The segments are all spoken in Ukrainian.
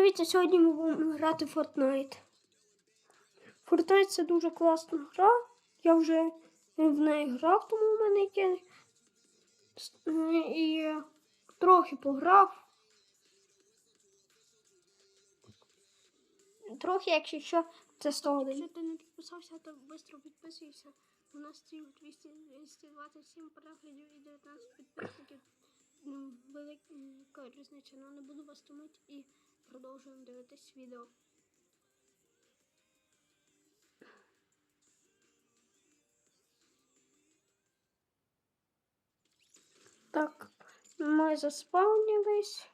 привіт! Сьогодні ми будемо грати в Fortnite. Fortnite це дуже класна гра. Я вже в неї грав, тому в мене є. І трохи пограв. Трохи, якщо що, це 101. Якщо ти не підписався, то швидко підписуйся. У нас стрім 200, 227 переглядів і 19 підписників. Ну, велика різниця, але не буду вас томити і продовжуємо дивитись відео. Так, ми заспавнились.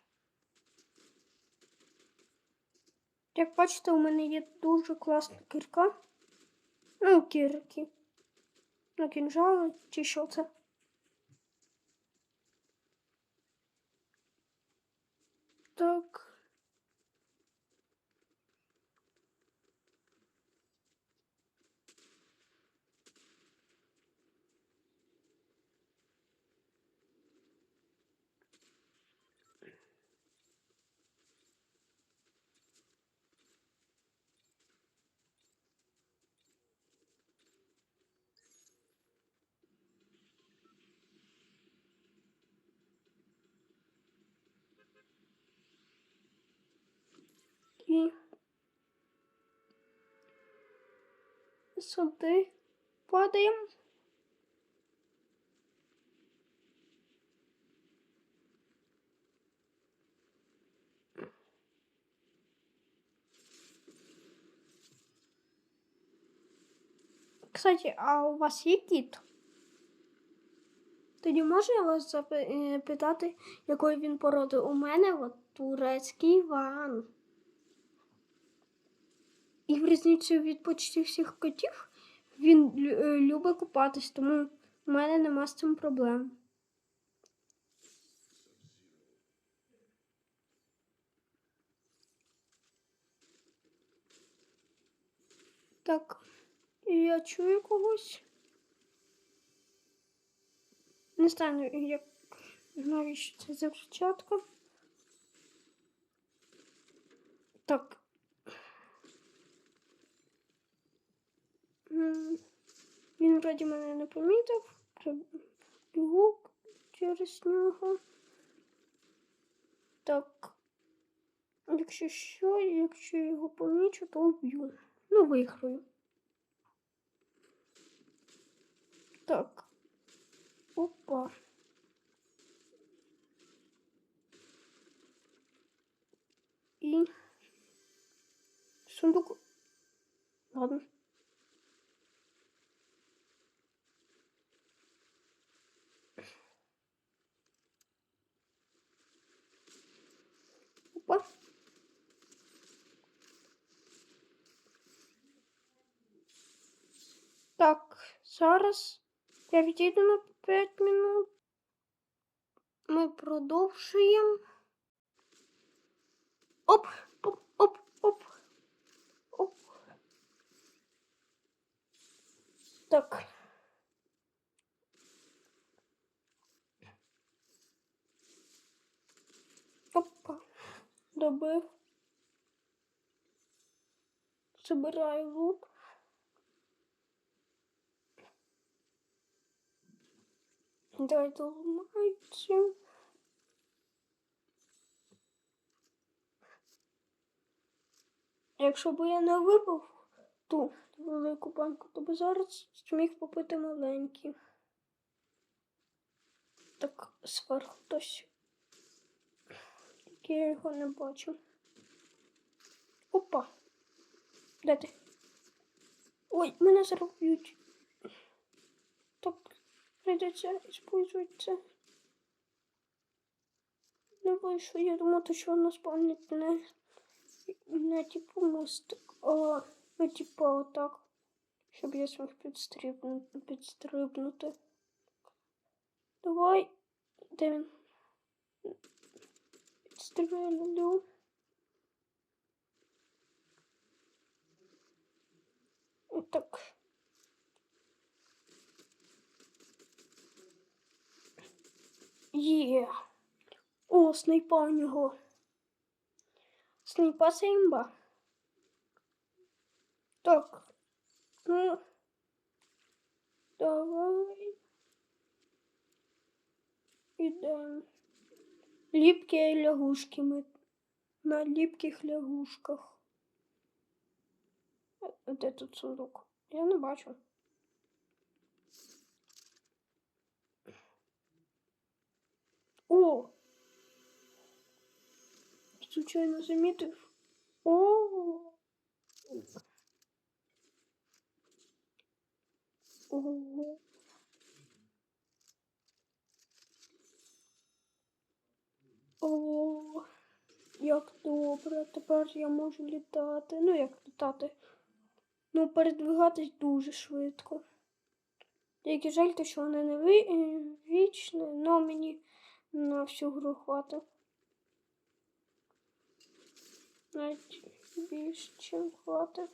Як бачите, у мене є дуже класна кірка. Ну, кірки. Ну, кінжали, чи що це? Так. І сюди падаємо. Кстати, а у вас є кіт? Тоді можу я вас запитати, якої він породи? У мене от турецький ван. І в різницю від почти всіх котів він любить купатись, тому в мене нема з цим проблем. Так, я чую когось. Не знаю, як навіщо це за початку. Так. Він вроді мене не помітив. Бігу через нього. Так. Якщо що, якщо його помічу, то вб'ю. Ну, виграю. Так. Опа. І сундук. Ладно. Опа. Так, зараз я відійду на 5 минут. Ми продовжуємо. Оп, оп, оп, оп. Оп. Так. Опа. Добив. Собираю лук. Дай долмайці. Якщо б я не випив ту велику банку, то би зараз зміг попити маленький. Так, зверху хтось. Тільки я його не бачу. Опа. Де ти? Ой, мене зараз. Так, прийдеться це. Не вийшло, я думала, що воно спавнить не, не типу мостик, а ну, типу отак. Щоб я зміг підстрибнути. підстрибнути. Давай. Де він? Підстрибну. Так. Є. О, снайпа у нього. Снайпа це. Так. Ну. Давай. Ідемо. Ліпкі лягушки ми на ліпких лягушках. А Де тут сундук? Я не бачу. О! Случайно замітив. О! Ого. Як добре, тепер я можу літати. Ну, як літати? Ну, передвигатись дуже швидко. Тільки жаль, те, що вони не е, вічні, але мені на всю гру хватить. Навіть більше, чим хватить.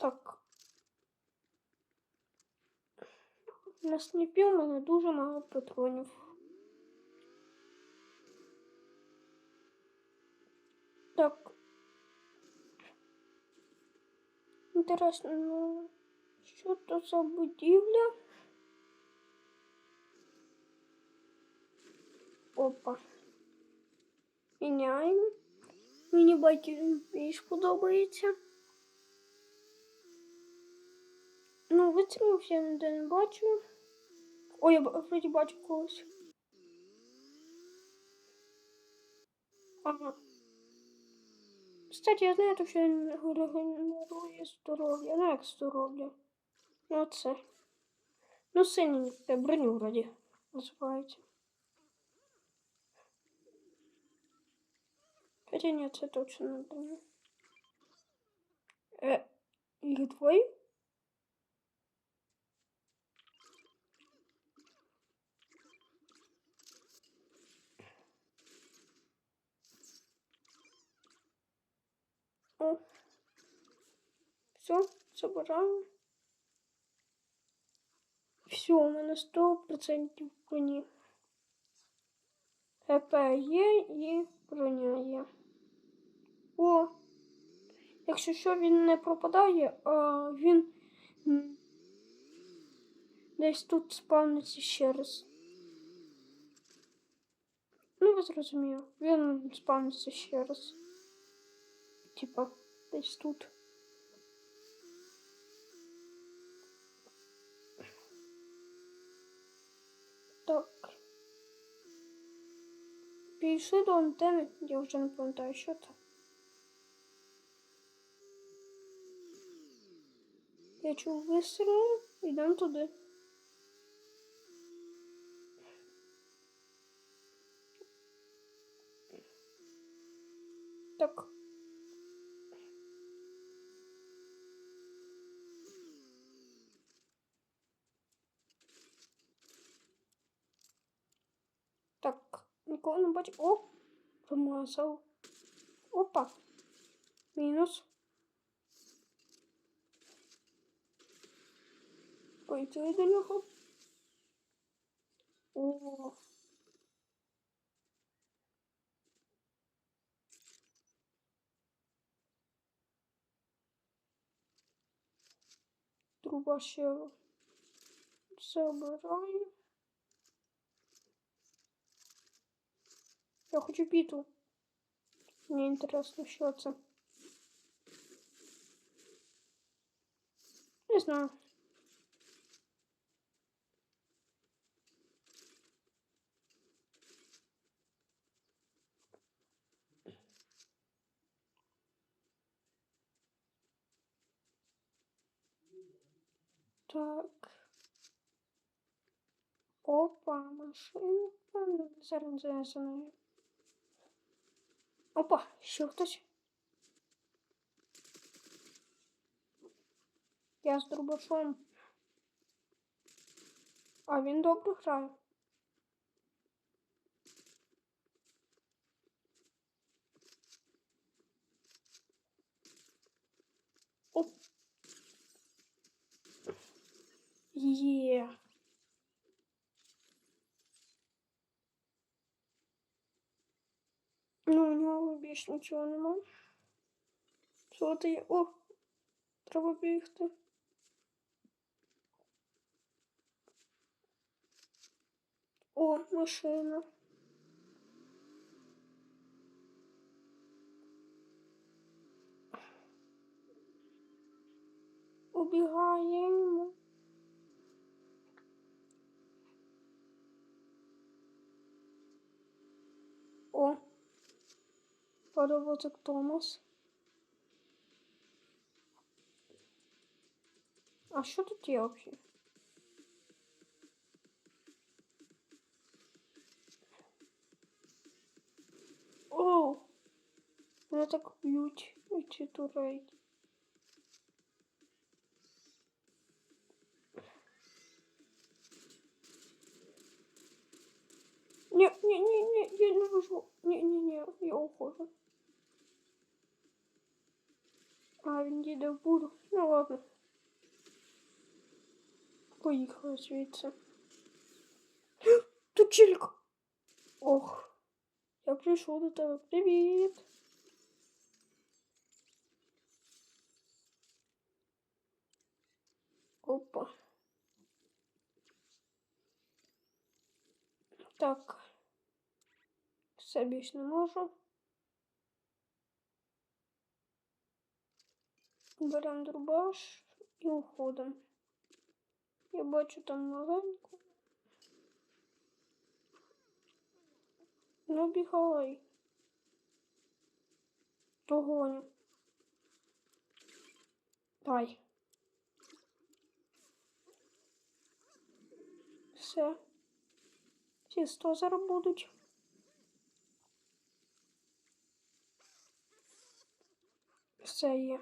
Так. На сніпі у мене дуже мало патронів. Так. Інтересно, ну, що то за будівля? Опа. Міняємо. Мені батьків більш подобається. Ну, вистрілів я ніде не бачу. Ой, я б- вроді бачу когось. Ага. Кстати, я знаю, що він регенерує здоров'я. Ну, як здоров'я. Ну, це. Ну, синеньке, броню вроді називається. Хоча ні, це точно не броню. Е, їх двоє? О. Все, забираємо. Все, у мене 100% броні. ХП є і броня є. О! Якщо що він не пропадає, а він десь тут спавниться ще раз. Ну, ви зрозуміли. Він спавниться ще раз. Типа, десь тут. Так. Пішли до антени, я вже не пам'ятаю, це. Я чув вистріли, йдемо туди. Нікого не бачу. О! Промазав. Опа. Мінус. Пойти до нього. О. Труба ще забираю. Я хочу біту. Мені інтересно, що це. Не знаю. Так. Опа, машинка. Ну, Зараз за нею. Опа, ще хтось. Я з дробашом. А він добре грає. Оп. Є. Ну, у нього більш нічого немає. Що є? О! Треба бігти. О, машина. Убігаємо. паровозик Томас. А що тут є взагалі? О! Мене так б'ють ці турейки. Не, не, не, не, я не вижу. Не, не, не, я ухожу. А, він їде в буру. Ну ладно. Поїхали звідси. Тут чілька. Ох. Я прийшов до тебе. Привіт. Опа. Так. Все більш не можу. Беремо дробаш і уходимо. Я бачу там маленьку. Ну, бігай. Огонь. Дай. Все. Всі сто зараз будуть. Все є.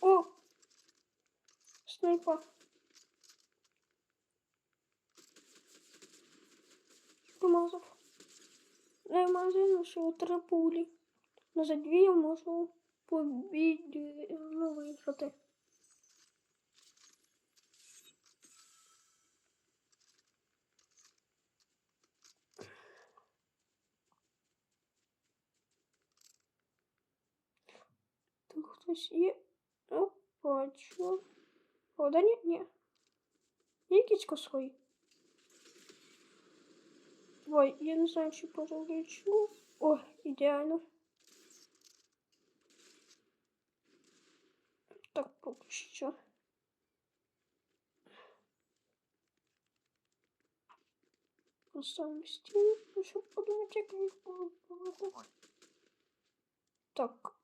О! Снайпа. Промазав. На магазину всього три пулі. Но за дві я можу побіді ну, виграти. Тут хтось є. О, бачу. О, да ні, ні. Є кіцько свої. Ой, я не знаю, чи порозлічу. О, ідеально. Так, поки що. Поставимо стіну, щоб подумати, як їх було повернути. Так.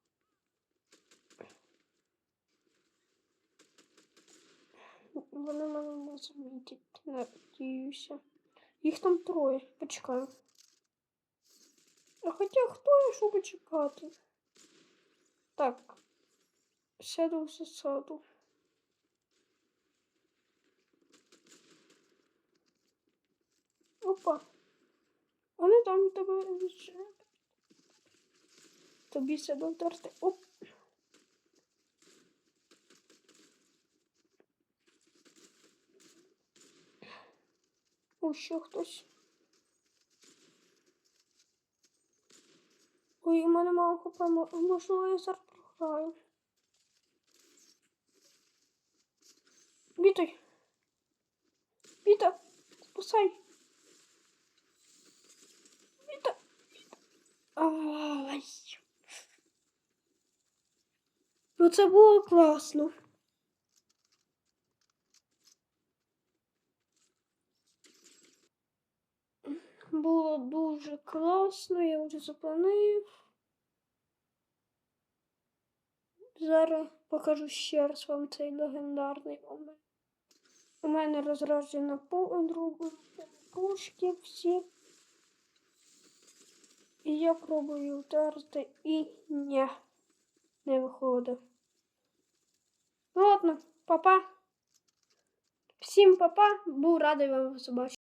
Вони мене не замітять, надіюся. Їх там троє, почекаю. А хоча хто я щоб чекати? Так. Сяду в засаду. Опа. Вони там тебе. Тобі сяду втерти. Оп. О, ще хтось. Ой, у мене мало хп, можливо, я зараз програю. Бітай. Біта, спасай. Біта. Біта. Ай. Ну це було класно. Було дуже класно, я вже запланив. Зараз покажу ще раз вам цей легендарний момент. У мене розроджена пушки всі. І я пробую втерти і ні, не виходить. Ладно, папа. Всім папа, був радий вам побачити.